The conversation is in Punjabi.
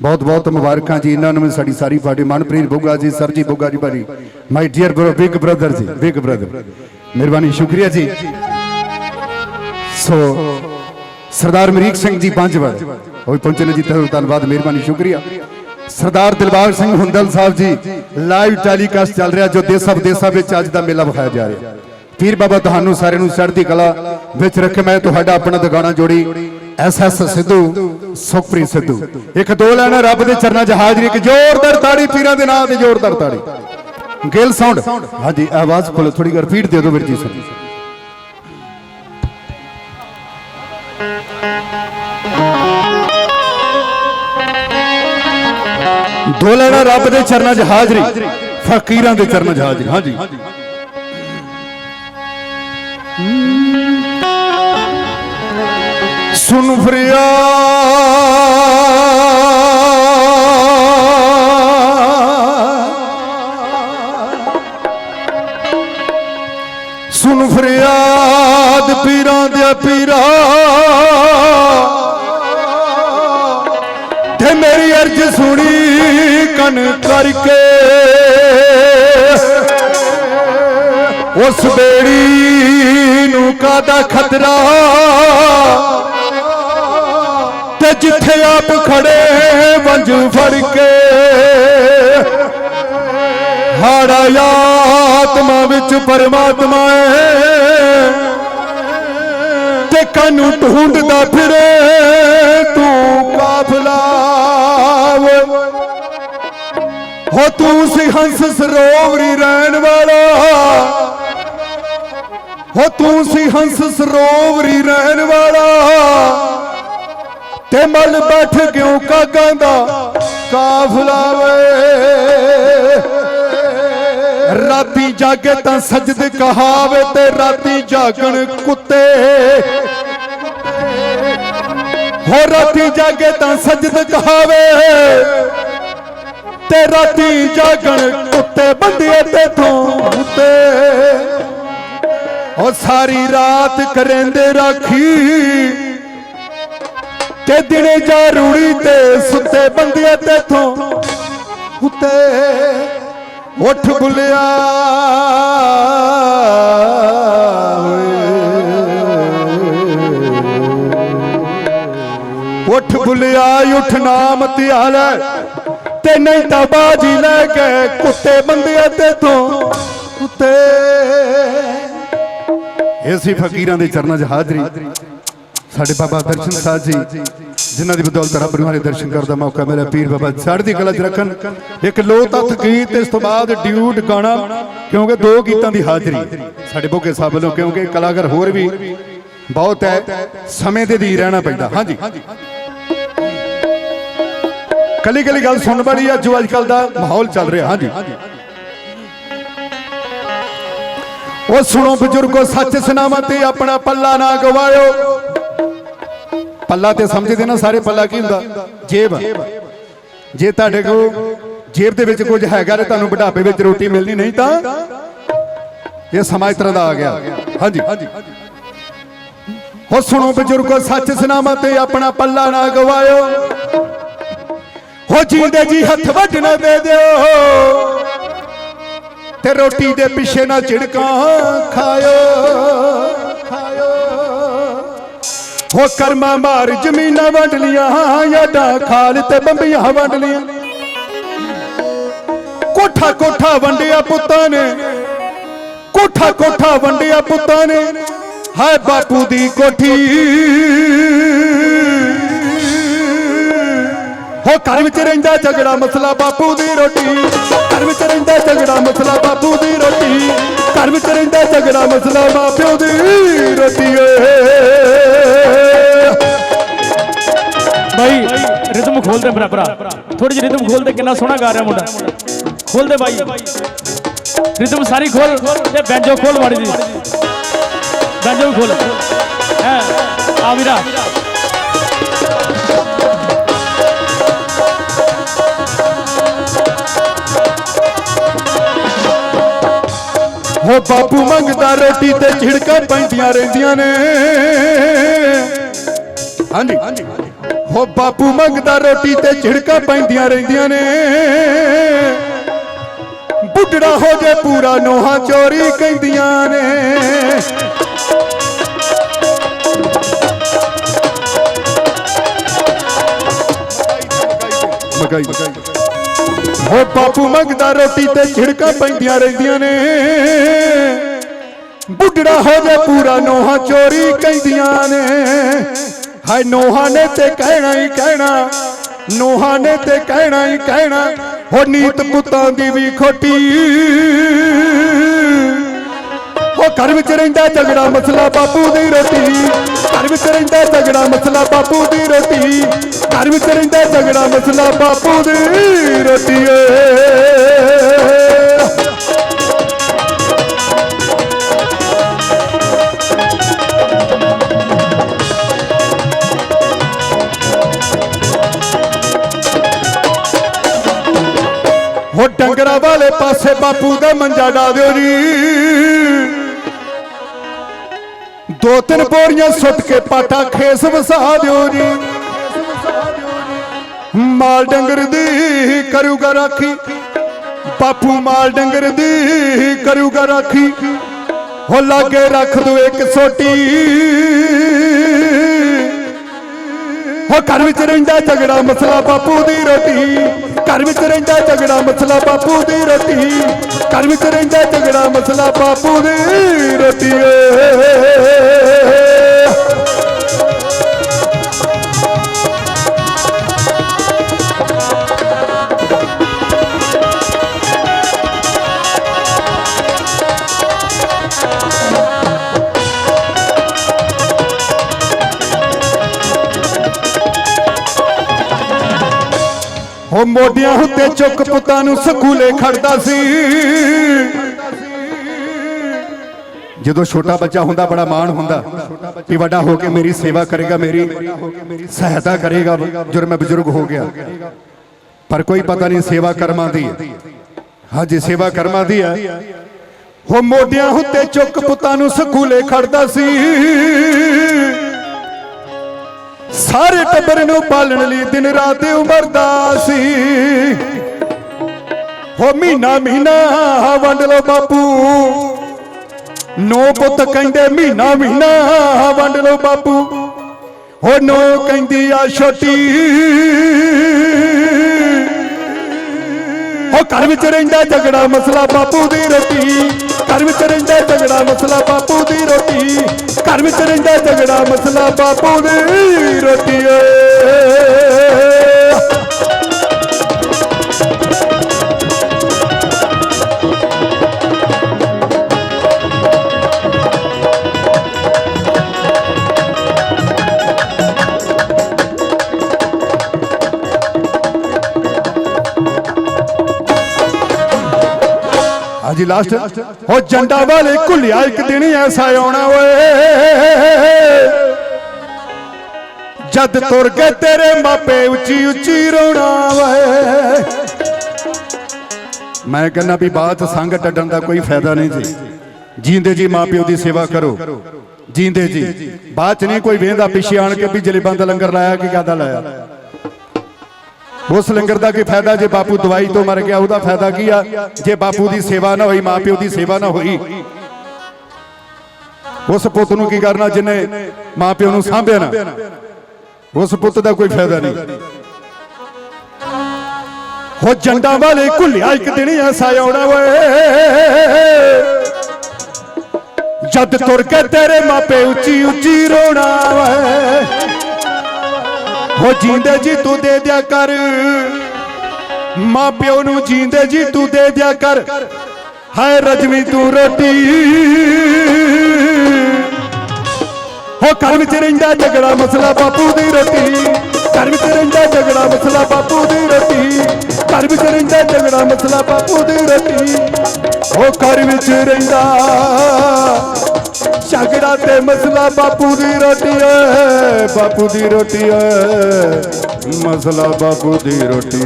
ਬਹੁਤ ਬਹੁਤ ਮੁਬਾਰਕਾਂ ਜੀ, ਇਹਨਾਂ ਨੂੰ ਵੀ ਸਾਡੀ ਸਾਰੀ ਪਾਰਟੀ, ਮਨਪ੍ਰੀਤ ਬੁੱਗਾ ਜੀ ਸਰਜੀ ਬੁੱਗਾ ਜੀ ਭਾਜੀ my dear big brother ji big brother ਮਿਹਰਬਾਨੀ, ਸ਼ੁਕਰੀਆ ਜੀ। ਸੋ ਸਰਦਾਰ ਮਰੀਕ ਸਿੰਘ ਜੀ ਪੰਜਵੜ ਉਹ ਵੀ ਪਹੁੰਚੇ ਨੇ ਜੀ ਤੁਹਾਨੂੰ ਧੰਨਵਾਦ, ਮਿਹਰਬਾਨੀ, ਸ਼ੁਕਰੀਆ। ਸਰਦਾਰ ਦਿਲਬਾਗ ਸਿੰਘ ਹੁੰਦਲ ਸਾਹਿਬ ਜੀ ਲਾਈਵ ਟੈਲੀਕਾਸਟ ਚੱਲ ਰਿਹਾ, ਜੋ ਦੇਸਾਂ ਵਿਦੇਸਾਂ ਵਿੱਚ ਅੱਜ ਦਾ ਮੇਲਾ ਵਿਖਾਇਆ ਜਾ ਰਿਹਾ। ਪੀਰ ਬਾਬਾ ਤੁਹਾਨੂੰ ਸਾਰਿਆਂ ਨੂੰ ਚੜ੍ਹਦੀ ਕਲਾ ਵਿੱਚ ਰੱਖੇ, ਮੈਂ ਤੁਹਾਡਾ ਆਪਣਾ ਦਗਾਣਾ ਜੋੜੀ। S S Sidhu, Sukhpreet Sidhu. ਇੱਕ ਦੋ ਲੈਣਾ ਰੱਬ ਦੇ ਚਰਨਾਂ 'ਚ ਹਾਜ਼ਰੀ, ਇੱਕ ਜ਼ੋਰਦਾਰ ਤਾੜੀ, ਪੀਰਾਂ ਦੇ ਨਾਂ ਤੇ ਜ਼ੋਰਦਾਰ ਤਾੜੀ। ਗਿਲ ਸਾਊਂਡ। ਹਾਂਜੀ, ਆਵਾਜ਼ ਖੋਲੋ ਥੋੜੀ ਕਰ ਰਿਪੀਟ ਦੇ ਦਿਓ ਵੀਰ ਜੀ ਸਾਨੂੰ। ਦੋ ਲੈਣਾ ਰੱਬ ਦੇ ਚਰਨਾਂ 'ਚ ਹਾਜ਼ਰੀ, ਫਕੀਰਾਂ ਦੇ ਚਰਨਾਂ 'ਚ ਹਾਜ਼ਰੀ। ਹਾਂਜੀ। ਸੁਨ ਫਰਿਆਦ ਸੁਨ ਫਰਿਆਦ ਪੀਰਾਂ ਦੇ ਪੀਰਾ। ਤੇ ਮੇਰੀ ਅਰਜ਼ ਸੁਣੀ ਕਨ ਕਰਕੇ। ਉਸ ਬੇੜੀ ਨੂੰ ਕਾਦਾ ਖਤਰਾ? ਤੇ ਜਿੱਥੇ ਆਪ ਖੜੇ ਵੰਜ ਫੜ ਕੇ। ਹਾੜਾ ਆਤਮਾ ਵਿੱਚ ਪਰਮਾਤਮਾ ਹੈ। ਤੇ ਕਾਨੂੰ ਢੂੰਡਦਾ ਫਿਰੇ, ਤੂੰ ਕਾਫਲਾ ਵੇ। ਹੋ ਤੂੰ ਸੀ ਹੰਸ ਸਰੋਵਰੀ ਰਹਿਣ ਵਾਲਾ। ਹੋ ਤੂੰ ਸੀ ਹੰਸ ਸਰੋਵਰੀ ਰਹਿਣ ਵਾਲਾ। ਤੇ ਮਲ ਬੈਠ ਕਿਉਂ ਕਾਗਾਂ ਦਾ ਕਾਫਲਾ ਵੇ। ਰਾਤੀ ਜਾਗੇ ਤਾਂ ਸਜਦ ਕਹਾਵੇ ਤੇ ਰਾਤੀ ਜਾਗਣ ਕੁੱਤੇ। ਹੋ ਰਾਤੀ ਜਾਗੇ ਤਾਂ ਸਜਦ ਕਹਾਵੇ ਤੇ ਰਾਤੀ ਜਾਗਣ ਕੁੱਤੇ ਬੰਦੇ ਤੇ ਤੋਂ ਉੱਤੇ ਉਹ ਸਾਰੀ ਰਾਤ ਕਰੇਂਦੇ ਰਾਖੀ ਤੇ ਦਿਨੇ ਜਾ ਰੂੜੀ ਤੇ ਸੁੱਤੇ ਬੰਦੇ ਤੇ ਤੋਂ ਉੱਤੇ ਉੱਠ ਬੁਲਿਆ ਉੱਠ ਬੁਲਿਆ ਉੱਠ ਨਾਮ ਧਿਆਲੇ ਤੇ ਨਹੀਂ ਤਾਂ ਬਾਜੀ ਲੈ ਕੇ ਕੁੱਤੇ ਬੰਦੇ ਤੇ ਤੋਂ ਉੱਤੇ। ਇਹ ਸੀ ਫਕੀਰਾਂ ਦੇ ਚਰਨਾਂ 'ਚ ਹਾਜ਼ਰੀ। ਸਾਡੇ ਬਾਬਾ ਦਰਸ਼ਨ ਸਾਹਿਬ ਜੀ, ਜਿਨ੍ਹਾਂ ਦੀ ਬਦੌਲਤ ਰੱਬ ਨੂੰ ਹਰੇ ਦਰਸ਼ਨ ਕਰਨ ਦਾ ਮੌਕਾ ਮਿਲਿਆ, ਪੀਰ ਬਾਬਾ ਚੜ੍ਹਦੀ ਕਲਾ 'ਚ ਰੱਖਣ। ਇੱਕ ਲੋ ਤੱਤ ਗੀਤ ਇਸ ਤੋਂ ਬਾਅਦ ਡਿਊਟ ਗਾਣਾ, ਕਿਉਂਕਿ ਦੋ ਗੀਤਾਂ ਦੀ ਹਾਜ਼ਰੀ। ਸਾਡੇ ਬੋਗੇ ਸਾਹਿਬ ਵੱਲੋਂ, ਕਿਉਂਕਿ ਕਲਾਕਾਰ ਹੋਰ ਵੀ ਬਹੁਤ ਹੈ, ਸਮੇਂ ਦੇ ਦੀ ਰਹਿਣਾ ਪੈਂਦਾ। ਹਾਂਜੀ। ਕੱਲੀ ਕੱਲੀ ਗੱਲ ਸੁਣ ਬੜੀ ਆ, ਜੋ ਅੱਜ ਕੱਲ ਦਾ ਮਾਹੌਲ ਚੱਲ ਰਿਹਾ। ਹਾਂਜੀ। ਉਹ ਸੁਣੋ ਬਜ਼ੁਰਗੋ, ਸੱਚ ਸੁਨਾਵਾਂ ਤੇ ਆਪਣਾ ਪੱਲਾ ਨਾ ਗਵਾਇਓ। ਪੱਲਾ ਤੇ ਸਮਝਦੇ ਨਾ, ਸਾਰੇ ਪੱਲਾ ਕੀ ਹੁੰਦਾ? ਜੇਬ। ਜੇ ਤੁਹਾਡੇ ਕੋਲ ਜੇਬ ਦੇ ਵਿੱਚ ਕੁਝ ਹੈਗਾ ਤੇ ਤੁਹਾਨੂੰ ਬੁਢਾਪੇ ਵਿੱਚ ਰੋਟੀ ਮਿਲਣੀ ਨਹੀਂ ਤਾਂ ਇਹ ਸਮਾਂ ਇਸ ਤਰ੍ਹਾਂ ਦਾ ਆ ਗਿਆ। ਹਾਂਜੀ। ਹੋ ਸੁਣੋ ਬਜ਼ੁਰਗੋ, ਸੱਚ ਸੁਨਾਵਾਂ ਤੇ ਆਪਣਾ ਪੱਲਾ ਨਾ ਗਵਾਇਓ। ਹੋ ਜੀਂਦੇ ਜੀ ਹੱਥ ਵੱਢ ਨਾ ਦੇ ਦਿਓ। ਤੇ ਰੋਟੀ ਦੇ ਪਿੱਛੇ ਨਾ ਝਿੜਕਾਂ ਖਾਇਓ ਖਾਇਓ। ਹੋ ਕਰਮਾ ਮਾਰ ਜ਼ਮੀਨਾਂ ਵੰਡ ਲੀਆਂ ਯਾਡਾ ਖਾਲ ਤੇ ਬੰਬੀਆਂ ਵੰਡ ਲੀਆਂ ਕੋਠਾ ਕੋਠਾ ਵੰਡਿਆ ਪੁੱਤਾਂ ਨੇ ਕੋਠਾ ਕੋਠਾ ਵੰਡਿਆ ਪੁੱਤਾਂ ਨੇ, ਹਾਏ ਬਾਪੂ ਦੀ ਕੋਠੀ। ਹੋ ਘਰ ਵਿੱਚ ਰਹਿੰਦਾ ਝਗੜਾ ਮਸਲਾ ਬਾਪੂ ਦੀ ਰੋਟੀ, ਘਰ ਵਿੱਚ ਰਹਿੰਦਾ ਝਗੜਾ ਮਸਲਾ ਬਾਪੂ ਦੀ ਰੋਟੀ, ਘਰ ਵਿੱਚ ਰਹਿੰਦਾ ਝਗੜਾ ਮਸਲਾ ਮਾਪਿਓ ਦੀ ਰੋਟੀ ਓਏ ਖੋਲ ਦੇ ਮੇਰਾ ਭਰਾ। ਥੋੜੀ ਜਿਹੀ ਰਿਦਮ ਖੋਲ ਦੇ, ਕਿੰਨਾ ਸੋਹਣਾ ਗਾ ਰਿਹਾ ਮੁੰਡਾ। ਖੋਲ ਦੇ ਬਾਈ। ਰਿਦਮ ਸਾਰੀ ਖੋਲ ਤੇ ਬੈਂਜੋ ਖੋਲ ਮਾੜੀ ਜੀ ਬੈਂਜੋ ਖੋਲ। ਹੈ, ਆ ਵੀਰਾ। ਹੋ ਬਾਪੂ ਮੰਗਦਾ ਰੋਟੀ ਤੇ ਛਿੜਕਾਂ ਪੈਂਦੀਆਂ ਰਹਿੰਦੀਆਂ ਨੇ। ਹਾਂਜੀ। ਹੋ ਬਾਪੂ ਮੰਗਦਾ ਰੋਟੀ ਤੇ ਝਿੜਕਾਂ ਪੈਂਦੀਆਂ ਰਹਿੰਦੀਆਂ ਨੇ। ਬੁੱਢੜਾ ਹੋ ਜੇ ਪੂਰਾ ਨੋਹਾ ਚੋਰੀ ਕਹਿੰਦੀਆਂ ਨੇ। ਮਗਾਈ ਹੋ ਬਾਪੂ ਮੰਗਦਾ ਰੋਟੀ ਤੇ ਝਿੜਕਾਂ ਪੈਂਦੀਆਂ ਰਹਿੰਦੀਆਂ ਨੇ। ਬੁੱਢੜਾ ਹੋ ਜੇ ਪੂਰਾ ਨੋਹਾ ਚੋਰੀ ਕਹਿੰਦੀਆਂ ਨੇ। ਹਾਏ ਨੋਹਾ ਨੇ ਤੇ ਕਹਿਣਾ ਹੀ ਕਹਿਣਾ, ਨੋਹਾ ਨੇ ਤੇ ਕਹਿਣਾ ਹੀ ਕਹਿਣਾ, ਹੋ ਨੀਤ ਪੁੱਤਾਂ ਦੀ ਵੀ ਖੋਟੀ। ਉਹ ਘਰ ਵਿੱਚ ਰਹਿੰਦਾ ਝਗੜਾ ਮਸਲਾ ਬਾਪੂ ਦੀ ਰੋਟੀ, ਘਰ ਵਿੱਚ ਰਹਿੰਦਾ ਝਗੜਾ ਮਸਲਾ ਬਾਪੂ ਦੀ ਰੋਟੀ, ਘਰ ਵਿੱਚ ਰਹਿੰਦਾ ਝਗੜਾ ਮਸਲਾ ਬਾਪੂ ਦੀ ਰੋਟੀ ਏ। ਵਾਲੇ ਪਾਸੇ ਬਾਪੂ ਦਾ ਮੰਜਾ ਡਾ ਦਿਓ ਜੀ। ਦੋ ਤਿੰਨ ਬੋਰੀਆਂ ਸੁੱਟ ਕੇ ਪਾਟਾ ਖੇਸ ਵਸਾ ਦਿਓ ਜੀ। ਮਾਲ ਡੰਗਰ ਦੀ ਕਰੂਗਾ ਰਾਖੀ। ਬਾਪੂ ਮਾਲ ਡੰਗਰ ਦੀ ਕਰੂਗਾ ਰਾਖੀ। ਹੋ ਲਾਗੇ ਰੱਖ ਦੋ ਇੱਕ ਸੋਟੀ। ਹੋ ਘਰ ਵਿੱਚ ਰਹਿੰਦਾ ਝਗੜਾ ਮਸਲਾ ਬਾਪੂ ਦੀ ਰੋਟੀ। ਘਰ ਵਿੱਚ ਰਹਿੰਦਾ ਝਗੜਾ ਮਸਲਾ ਬਾਪੂ ਦੀ ਰੋਟੀ। ਘਰ ਵਿੱਚ ਰਹਿੰਦਾ ਝਗੜਾ ਮਸਲਾ ਬਾਪੂ ਦੀ ਰੋਟੀ ਏ। ਉਹ ਮੋਢਿਆਂ ਉੱਤੇ ਚੁੱਕ ਪੁੱਤਾਂ ਨੂੰ ਸਕੂਲੇ ਖੜਦਾ ਸੀ। ਜਦੋਂ ਛੋਟਾ ਬੱਚਾ ਹੁੰਦਾ, ਬੜਾ ਮਾਣ ਹੁੰਦਾ ਕਿ ਵੱਡਾ ਹੋ ਕੇ ਮੇਰੀ ਸੇਵਾ ਕਰੇਗਾ, ਮੇਰੀ ਸਹਾਇਤਾ ਕਰੇਗਾ, ਜਦੋਂ ਮੈਂ ਬਜ਼ੁਰਗ ਹੋ ਗਿਆ। ਪਰ ਕੋਈ ਪਤਾ ਨਹੀਂ ਸੇਵਾ ਕਰਮਾਂ ਦੀ ਹਾਂਜੀ ਸੇਵਾ ਕਰਮਾਂ ਦੀ ਹੈ। ਉਹ ਮੋਢਿਆਂ ਉੱਤੇ ਚੁੱਕ ਪੁੱਤਾਂ ਨੂੰ ਸਕੂਲੇ ਖੜਦਾ ਸੀ। ਸਾਰੇ ਟੱਬਰ ਨੂੰ ਪਾਲਣ ਲਈ ਦਿਨ ਰਾਤ ਉਮਰਦਾ ਸੀ। ਹੋ ਮਹੀਨਾ ਮਹੀਨਾ ਵੰਡ ਲੋ ਬਾਪੂ। ਨੋ ਪੁੱਤ ਕਹਿੰਦੇ ਮਹੀਨਾ ਮਹੀਨਾ ਵੰਡ ਲੋ ਬਾਪੂ। ਹੋ ਨੋ ਕਹਿੰਦੀ ਆ ਛੋਟੀ। ਹੋ ਘਰ ਵਿੱਚ ਰਹਿੰਦਾ ਝਗੜਾ ਮਸਲਾ ਬਾਪੂ ਦੀ ਰੋਟੀ। ਘਰ ਵਿੱਚ ਰਹਿੰਦਾ ਝਗੜਾ ਮਸਲਾ ਬਾਪੂ ਦੀ ਰੋਟੀ। ਘਰ ਵਿੱਚ ਰਹਿੰਦਾ ਝਗੜਾ ਮਸਲਾ ਬਾਪੂ ਦੀ ਰੋਟੀ ਏ ਹਾਂਜੀ ਲਾਸਟ ਹੋ ਜੰਡਾ ਵਾਲੇ ਘੁੱਲਿਆ ਇੱਕ ਦਿਨ ਐਸਾ ਆਉਣਾ ਓਏ। ਜਦ ਤੁਰ ਕੇ ਤੇਰੇ ਮਾਪੇ ਉੱਚੀ ਉੱਚੀ ਰੋਣਾ ਓਏ। ਮੈਂ ਕਹਿੰਦਾ ਵੀ ਬਾਤ ਸੰਗ ਟੱਡਣ ਦਾ ਕੋਈ ਫਾਇਦਾ ਨਹੀਂ ਜੀ। ਜੀਂਦੇ ਜੀ ਮਾਪਿਓ ਦੀ ਸੇਵਾ ਕਰੋ। ਜੀਂਦੇ ਜੀ। ਬਾਅਦ ਚ ਨਹੀਂ ਕੋਈ ਵੇਂਦਾ ਪਿੱਛੇ ਆਣ ਕੇ ਵੀ ਜਲੇਬਾਂ ਦਾ ਲੰਗਰ ਲਾਇਆ ਕਿ ਕਾਦਾ ਲਾਇਆ? ਉਸ ਲੰਗਰ ਦਾ ਕੀ ਫਾਇਦਾ ਜੇ ਬਾਪੂ ਦਵਾਈ ਤੋਂ ਮਰ ਗਿਆ, ਉਹਦਾ ਫਾਇਦਾ ਕੀ ਆ? ਜੇ ਬਾਪੂ ਦੀ ਸੇਵਾ ਨਾ ਹੋਈ, ਮਾਪਿਓ ਦੀ ਸੇਵਾ ਨਾ ਹੋਈ। ਉਸ ਪੁੱਤ ਨੂੰ ਕੀ ਕਰਨਾ ਜਿਨੇ ਮਾਪਿਓ ਨੂੰ ਸਾਂਭਿਆ ਨਾ? ਉਸ ਪੁੱਤ ਦਾ ਕੋਈ ਫਾਇਦਾ ਨਹੀਂ। ਹੋ ਜੰਡਾ ਵਾਲੇ ਘੁੱਲਿਆ ਇੱਕ ਦਿਨ ਐਸਾ ਆਉਣਾ ਓਏ। ਜਦ ਤੁਰ ਕੇ ਤੇਰੇ ਮਾਪੇ ਉੱਚੀ ਉੱਚੀ ਰੋਣਾ ਓਏ। ਹੋ ਜੀਂਦੇ ਜੀ ਤੂੰ ਦੇ ਦਿਆ ਕਰ। ਮਾਂ ਪਿਓ ਨੂੰ ਜੀਂਦੇ ਜੀ ਤੂੰ ਦੇ ਦਿਆ ਕਰ। ਹਾਏ ਰਜਵੀ ਤੂੰ ਰੋਟੀ। ਹੋ ਘਰ ਵਿੱਚ ਰਹਿੰਦਾ ਝਗੜਾ ਮਸਲਾ ਬਾਪੂ ਦੀ ਰੋਟੀ। ਘਰ ਵਿੱਚ ਰਹਿੰਦਾ ਝਗੜਾ ਮਸਲਾ ਬਾਪੂ ਦੀ ਰੋਟੀ। ਘਰ ਵਿੱਚ ਰਹਿੰਦਾ ਝਗੜਾ ਮਸਲਾ ਬਾਪੂ ਦੀ ਰੋਟੀ। ਹੋ ਘਰ ਵਿੱਚ ਰਹਿੰਦਾ ਝਗੜਾ ਤੇ ਮਸਲਾ ਬਾਪੂ ਦੀ ਰੋਟੀ ਏ, ਬਾਪੂ ਦੀ ਰੋਟੀ ਏ। ਮਸਲਾ ਬਾਪੂ ਦੀ ਰੋਟੀ।